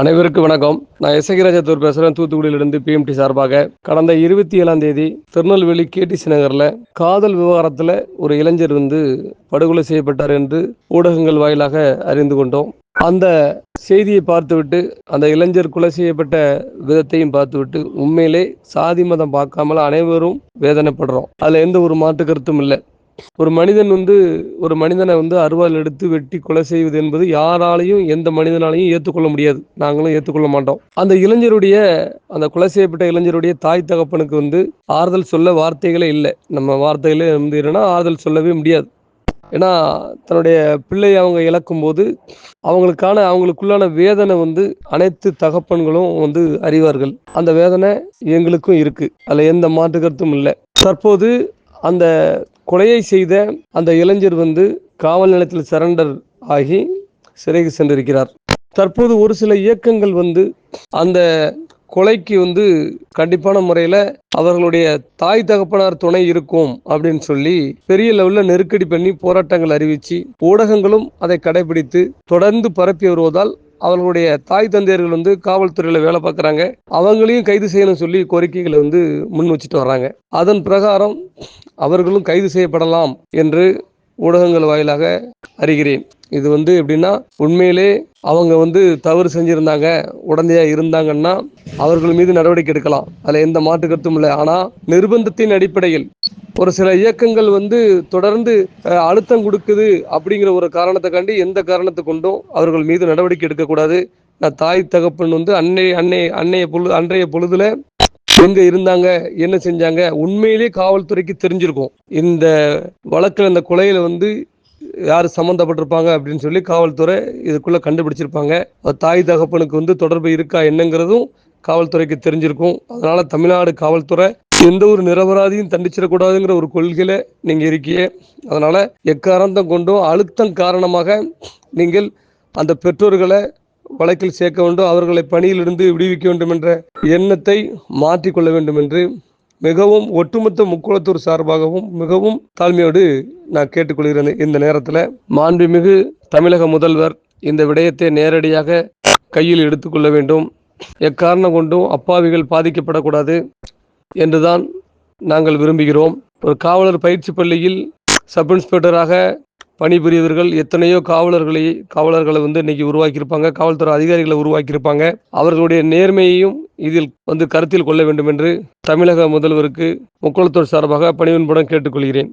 அனைவருக்கும் வணக்கம். நான் எசகிராஜத்தூர் பேசுகிறேன் தூத்துக்குடியிலிருந்து பிஎம்டி சார்பாக. கடந்த இருபத்தி ஏழாம் தேதி திருநெல்வேலி கேடிசி நகரில் காதல் விவகாரத்தில் ஒரு இளைஞர் வந்து படுகொலை செய்யப்பட்டார் என்று ஊடகங்கள் வாயிலாக அறிந்து கொண்டோம். அந்த செய்தியை பார்த்துவிட்டு அந்த இளைஞர் கொலை செய்யப்பட்ட விதத்தையும் பார்த்துவிட்டு உண்மையிலே சாதி மதம் பார்க்காமல் அனைவரும் வேதனைப்படுறோம். அதில் எந்த ஒரு மாற்று கருத்தும் இல்லை. ஒரு மனிதன் வந்து ஒரு மனிதனை வந்து அருவாள் எடுத்து வெட்டி கொலை செய்வது என்பது யாராலையும் எந்த மனிதனாலையும் ஏற்றுக்கொள்ள முடியாது. நாங்களும் ஏற்றுக்கொள்ள மாட்டோம். அந்த இளைஞருடைய அந்த கொலை செய்யப்பட்ட இளைஞருடைய தாய் தகப்பனுக்கு வந்து ஆறுதல் சொல்ல வார்த்தைகளே இல்லை. நம்ம வார்த்தைகளே வந்து என்னன்னா ஆறுதல் சொல்லவே முடியாது. ஏன்னா தன்னுடைய பிள்ளையை அவங்க இழக்கும் போது அவங்களுக்கான அவங்களுக்குள்ளான வேதனை வந்து அனைத்து தகப்பன்களும் வந்து அறிவார்கள். அந்த வேதனை எங்களுக்கும் இருக்கு. அதில் எந்த மாற்று கருத்தும் இல்லை. தற்போது அந்த கொலையை செய்த அந்த இளைஞர் வந்து காவல் நிலையத்தில் சரண்டர் ஆகி சிறைக்கு சென்றிருக்கிறார். தற்போது ஒரு சில இயக்கங்கள் வந்து அந்த கொலைக்கு வந்து கண்டிப்பான முறையில் அவர்களுடைய தாய் தகப்பனார் துணை இருக்கும் அப்படின்னு சொல்லி பெரிய லெவலில் நெருக்கடி பண்ணி போராட்டங்கள் அறிவித்து ஊடகங்களும் அதை கடைபிடித்து தொடர்ந்து பரப்பி வருவதால் அவர்களுடைய தாய் தந்தையர்கள் வந்து காவல்துறையில் வேலை பார்க்குறாங்க. அவங்களையும் கைது செய்யணும் சொல்லி கோரிக்கைகளை வந்து முன் வச்சுட்டு வர்றாங்க. அதன் பிரகாரம் அவர்களும் கைது செய்யப்படலாம் என்று ஊடகங்கள் வாயிலாக அறிகிறேன். இது வந்து எப்படின்னா உண்மையிலே அவங்க வந்து தவறு செஞ்சிருந்தாங்க உடந்தையா இருந்தாங்கன்னா அவர்கள் மீது நடவடிக்கை எடுக்கலாம். அதில் எந்த மாற்று கருத்தும் இல்லை. ஆனால் நிர்பந்தத்தின் அடிப்படையில் ஒரு சில இயக்கங்கள் வந்து தொடர்ந்து அழுத்தம் கொடுக்குது அப்படிங்கிற ஒரு காரணத்தை கண்டு எந்த காரணத்தை கொண்டும் அவர்கள் மீது நடவடிக்கை எடுக்கக்கூடாது. நான் தாய் தகப்பன் வந்து அன்னை அன்னை அன்னைய பொழுது அன்றைய பொழுதுல எங்க இருந்தாங்க என்ன செஞ்சாங்க உண்மையிலேயே காவல்துறைக்கு தெரிஞ்சிருக்கும். இந்த வழக்கில் இந்த கொலையில வந்து யார் சம்மந்தப்பட்டிருப்பாங்க அப்படின்னு சொல்லி காவல்துறை இதுக்குள்ளே கண்டுபிடிச்சிருப்பாங்க. தாய் தகப்பனுக்கு வந்து தொடர்பு இருக்கா என்னங்கிறதும் காவல்துறைக்கு தெரிஞ்சிருக்கும். அதனால தமிழ்நாடு காவல்துறை எந்த ஒரு நிரபராதியும் தண்டிச்சிடக்கூடாதுங்கிற ஒரு கொள்கையில நீங்க இருக்கியே அதனால எக்காரணத்தம் கொண்டும் அழுத்தம் காரணமாக நீங்கள் அந்த பெற்றோர்களை வழக்கில் சேர்க்க வேண்டும் அவர்களை பணியிலிருந்து விடுவிக்க வேண்டும் என்ற எண்ணத்தை மாற்றிக்கொள்ள வேண்டும் என்று மிகவும் ஒட்டுமொத்த முக்குளத்தூர் சார்பாகவும் மிகவும் தாழ்மையோடு நான் கேட்டுக்கொள்கிறேன். இந்த நேரத்தில் மாண்புமிகு தமிழக முதல்வர் இந்த விடயத்தை நேரடியாக கையில் எடுத்துக்கொள்ள வேண்டும். எக்காரணம் கொண்டும் அப்பாவிகள் பாதிக்கப்படக்கூடாது என்றுதான் நாங்கள் விரும்புகிறோம். ஒரு காவலர் பயிற்சி பள்ளியில் சப் இன்ஸ்பெக்டராக பணிபுரியவர்கள் எத்தனையோ காவலர்களை காவலர்களை வந்து இன்னைக்கு உருவாக்கியிருப்பாங்க காவல்துறை அதிகாரிகளை உருவாக்கியிருப்பாங்க. அவர்களுடைய நேர்மையையும் இதில் வந்து கருத்தில் கொள்ள வேண்டும் என்று தமிழக முதல்வருக்கு முக்குளத்தூர் சார்பாக பணிவன்புடன் கேட்டுக்கொள்கிறேன்.